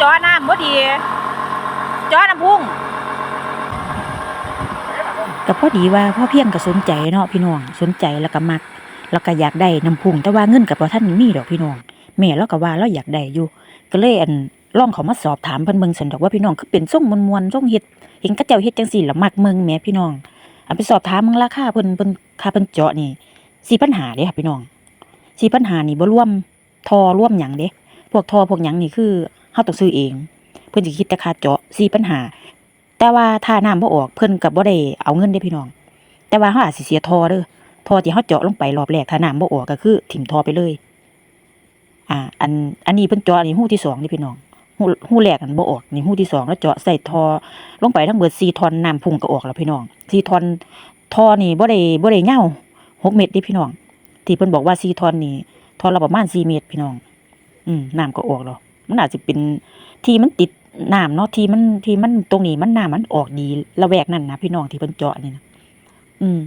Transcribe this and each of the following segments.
จอน้ำบ่ดีจอน้ำพุ่งก็พอดีว่าพ่อเพียงก็สนใจเนาะพี่น้องสนใจแล้วก็มักแล้วก็อยากได้น้ำพุ่งแต่ว่าเงินกับบ่ท่านมีดอกพี่น้องแม่เราก็ว่าเราอยากได้อยู่ ก็เลยอันลองเขามาสอบถามเพิ่นเบิ่งซั่นดอกว่าพี่น้องคือเป็นทรงมวนๆทรงเฮ็ดเห็นเขาเจ้าเฮ็ดจังซี่ล่ะมักเมืองแม่พี่น้องอันไปสอบถามเบิ่งราคาเพิ่นเพิ่นค่าเพิ่นเจาะนี่4,500เด้ค่ะพี่น้อง4,500นี่บ่รวมทอรวมหยังเด้พวกทอพวกหยังนี่คือ เฮาต้องซื้อเอง เพิ่อนสิคิดแต่ค่าเจาะ4,500แต่ว่าถ้าน้ำบ่ออกเพิ่อนก็บ่ได้เอาเงินเด้พี่น้อง แต่ว่าเฮาอาจสิเสียทอเด้อทอที่เขาเจาะลงไปรอบแรกถ้าน้ำบ่ออกก็คือถิ่มทอไปเลย อ่า อันอันนี้เพิ่นเจาะอันนี้หู้ที่สองนี่พี่น้องหู้หู้แรกอันบ่ออกนี่หู้ที่สองแล้วเจาะใส่ทอลงไปทั้งเบิด4ทอนน้ำพุ่งก็ออกแล้วพี่น้อง4ทอนทอนี่บ่ได้บ่ได้ยาว6เมตรเดิพี่น้อง ที่เพิ่นบอกว่า4ทอนนี่ทอนละประมาณ4เมตรพี่น้อง อืมน้ำก็ออกแล้ว มันอาจจะเป็นที่มันติดน้ำเนาะที่มันที่มันตรงนี้มันน้ำมันออกดีละแวกนั้นนะพี่น้องที่เพิ่นเจาะนี่นะอืม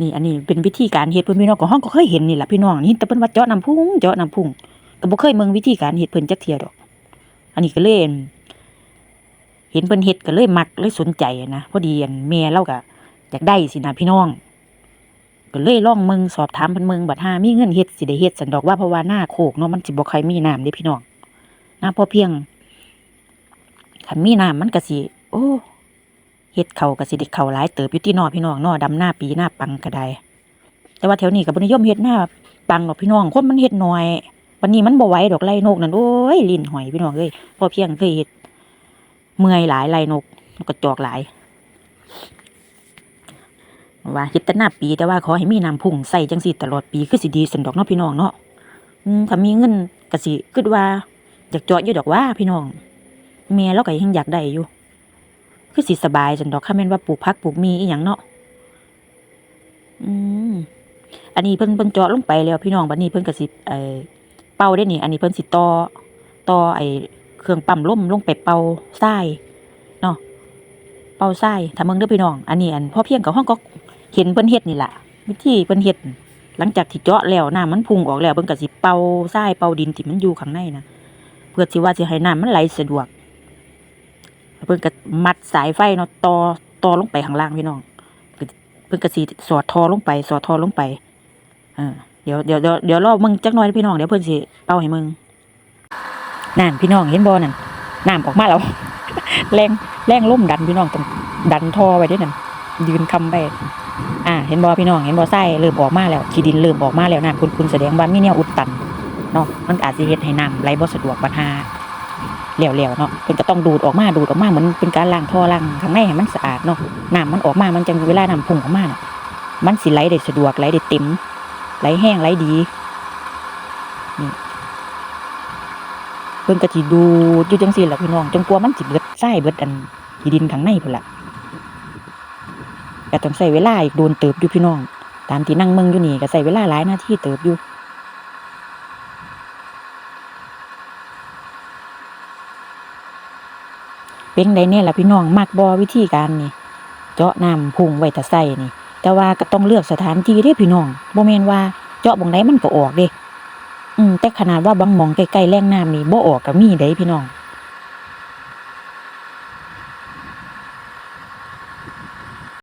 นี่อันนี้เป็นวิธีการเฮ็ดเพิ่นพี่น้องก็ห้องก็เคยเห็นนี่แหละพี่น้องนี่แต่เพิ่นว่าเจาะน้ำพุ่งเจาะน้ำพุ่งก็บ่เคยเมืองวิธีการเฮ็ดเพิ่นจักเที่ยดอก อันนี้ก็เลยเห็นเพิ่นเฮ็ดก็เลยมักเลยสนใจนะพอดีอันแม่เราก็อยากได้สินะพี่น้อง ก็เลยล่องเมืองสอบถามเพิ่นเมืองบัดหามีเงินเฮ็ดสิได้เฮ็ดสันดอกว่าเพราะว่าหน้าโคกเนาะมันสิบ่ค่อยมีน้ำเด้พี่น้องน้าพอเพียงคันมีน้ำมันก็สิโอ้เฮ็ดเขาก็สิได้เขาหลายเติบอยู่ที่นอพี่น้องนอดำหน้าปีหน้าปังก็ได้ แต่ว่าแถวนี้ก็บ่นิยมเฮ็ดหน้าปังดอกพี่น้องคนมันเฮ็ดน้อยวันนี้มันบ่ไหวดอกไล่นกนั่นโอ้ยลิ้นหอยพี่น้องเอ้ยพอเพียงเคยเฮ็ดเมื่อยหลายไล่นกมันก็จอกหลาย ว่าเฮ็ดแต่หน้าปีแต่ว่าขอให้มีน้ำพุ่งใส่จังซี่ตลอดปีคือสิดีสันดอกเนาะพี่น้องเนาะอืมถ้ามีเงินก็สิคิดว่าอยากเจาะอยู่ดอกว่าพี่น้องแม่เราก็ยังอยากได้อยู่ คือสิสบายจันดอกค่ะแม่นว่าปลูกผักปลูกมีอีหยังเนาะอืมอันนี้เพิ่นเพิ่นเจาะลงไปแล้วพี่น้องบัดนี้เพิ่นก็สิเอ่เป่าได้นี่ อันนี้เพิ่นสิต่อต่อไอเครื่องปั๊มลมลงไปเป่าทรายเนาะเป่าทรายถ้ามึงเด้อพี่น้อง อันนี้อันพ่อเพียงกับห้องก็ เห็นเพิ่นเฮ็ดนี่ล่ะ วิธีเพิ่นเฮ็ดหลังจากที่เจาะแล้วน้ำมันพุ่งออกแล้วเพิ่นก็สิเป่าทรายเป่าดินที่มันอยู่ข้างในนะเพื่อที่ว่าสิให้น้ำมันไหลสะดวกเพิ่นก็มัดสายไฟเนาะต่อต่อลงไปข้างล่างพี่น้องเพิ่นก็สิสอดทอลงไป สอดทอลงไปเออเดี๋ยวเดี๋ยวเดี๋ยวเดี๋ยวรอบมึงจักหน่อยพี่น้องเดี๋ยวเพิ่นสิเป่าให้มึงนั่นพี่น้องเห็นบ่นั่นน้ำออกมาแล้วแรงแรงล่มดันพี่น้องต้องดันทอไว้ด้วยนั่นยืนคำไป อ่าเห็นบ่พี่น้องเห็นบ่ไส้เริ่มออกมาแล้วขี้ดินเริ่มออกมาแล้วน้ำคุณแสดงว่ามีแนวอุดตันเนาะมันอาจสิเฮ็ดให้น้ำไหลบ่สะดวกปัญหาเหลวๆเนาะเพิ่นก็ต้องดูดออกมาดูดออกมาเหมือนเป็นการล้างท่อล้างข้างในให้มันสะอาดเนาะน้ำมันออกมามันจังเวลาน้ำพุ่งออกมาเน่ะมันสิไหลได้สะดวกไหลได้เต็มไหลแห้งไหลดีนี่เพิ่นก็สิดูดอยู่จังซี่ล่ะพี่น้องจนกว่ามันสิเบิดทรายเบิดอันที่ดินข้างในพุ่นล่ะ ก็ต้องใช้เวลาอีกโดนเติบอยู่พี่น้อง ตามที่นั่งเมืองอยู่นี่ก็ใช้เวลาหลายนาทีเติบอยู่เป็นไดเนี่ยล่ะพี่น้องมักบอวิธีการนี่เจาะน้ำพุ่งไว้แต่ใส่นี่ แต่ว่าก็ต้องเลือกสถานที่เด้พี่น้องบ่แม่นว่าเจาะบ่งใดมันก็ออกเด้อืมแต่ขนาดว่าบางมองใกล้ๆแหล่งน้ำนี่บ่ออกก็มีเด้พี่น้อง